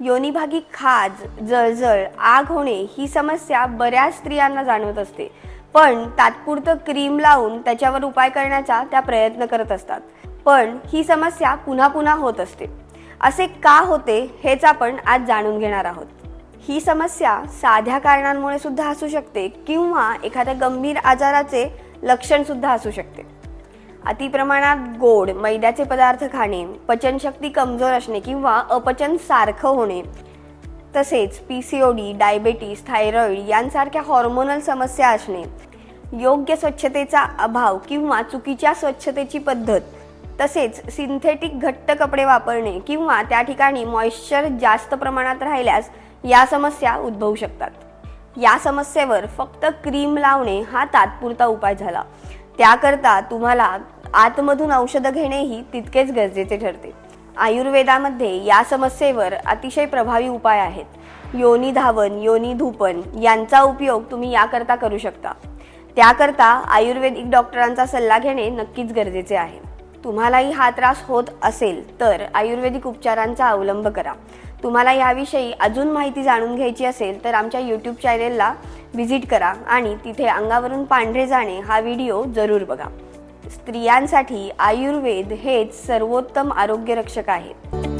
योनिभागी खाज जळजळ आग होणे ही समस्या बऱ्याच स्त्रियांना जाणवत असते. पण तात्पुरतं क्रीम लावून त्याच्यावर उपाय करण्याचा त्या प्रयत्न करत असतात. पण ही समस्या पुन्हा पुन्हा होत असते. असे का होते हेच आपण आज जाणून घेणार आहोत. ही समस्या साध्या कारणांमुळे सुद्धा असू शकते किंवा एखाद्या गंभीर आजाराचे लक्षण सुद्धा असू शकते. अतिप्रमाणात गोड मैद्याचे पदार्थ खाणे पचनशक्ती कमजोर असणे किंवा अपचन सारखं होणे. तसेच P C O D diabetes thyroid यांसारख्या हॉर्मोनल समस्या असणे. योग्य स्वच्छतेचा अभाव किंवा चुकीच्या स्वच्छतेची पद्धत. तसेच सिंथेटिक घट्ट कपडे वापरणे किंवा त्या ठिकाणी मॉइश्चर जास्त प्रमाणात राहिल्यास या समस्या उद्भवू शकतात. या समस्येवर फक्त क्रीम लावणे हा तात्पुरता उपाय झाला. त्याकरता तुम्हाला आतमधून औषधं घेणेही तितकेच गरजेचे ठरते. आयुर्वेदामध्ये या समस्येवर अतिशय प्रभावी उपाय आहेत. योनी धावन योनी धूपन यांचा उपयोग तुम्ही याकरता करू शकता. त्याकरता आयुर्वेदिक डॉक्टरांचा सल्ला घेणे नक्कीच गरजेचे आहे. तुम्हालाही हा त्रास होत असेल तर आयुर्वेदिक उपचारांचा अवलंब करा. तुम्हाला याविषयी अजून माहिती जाणून घ्यायची असेल तर आमच्या यूट्यूब चॅनेलला व्हिजिट करा आणि तिथे अंगावरून पांढरे जाणे हा व्हिडिओ जरूर बघा. स्त्रियांसाठी आयुर्वेद हेच सर्वोत्तम आरोग्यरक्षक आहेत आहे.